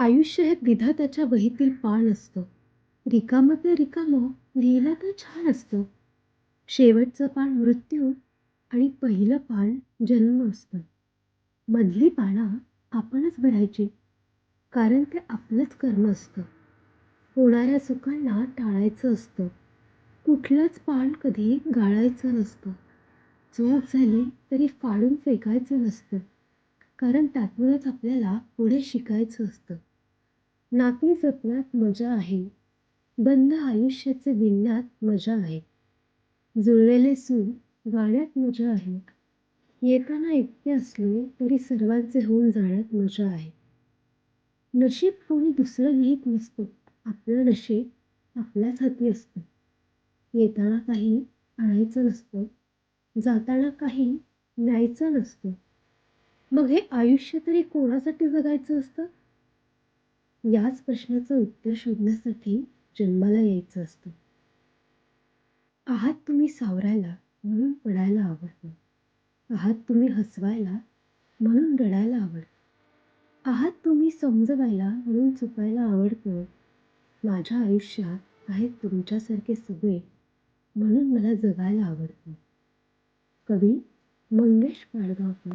आयुष्य हे विधात्याच्या वहीतील पान असतं. रिकामं ते रिकामं लिहिलं तर छान असतं. शेवटचं पान मृत्यू आणि पहिलं पान जन्म असतं. मधली पानं आपणच भरायची कारण ते आपलंच कर्म असतं. होणाऱ्या चुकांना टाळायचं असतं. कुठलंच पान कधी गाळायचं नसतं. चूक झाली तरी फाडून फेकायचं नसतं. कारण त्यातूनच आपल्याला पुढे शिकायचं असतं. नाती जपण्यात मजा आहे. बंद आयुष्याचे विणण्यात मजा आहे. जुळलेले सूर गाण्यात मजा आहे. येताना एकटे असले तरी सर्वांचे होऊन जाण्यात मजा आहे. नशीब कोणी दुसरं लिहित नसतं. आपलं नशीब आपल्याच हाती असतं. येताना काही आणायचं नसतं. जाताना काही न्यायचं नसतं. मग हे आयुष्य तरी कोणासाठी जगायचं असतं? याच प्रश्नाचं उत्तर शोधण्यासाठी जन्माला यायचं असतं. आहात तुम्ही सावरायला म्हणून पडायला आवडतं. आहात तुम्ही हसवायला म्हणून रडायला आवडतं. आहात तुम्ही समजवायला म्हणून चुकायला आवडतं. माझ्या आयुष्यात आहेत तुमच्यासारखे सगळे म्हणून मला जगायला आवडतं. कवी मंगेश पाडगावकर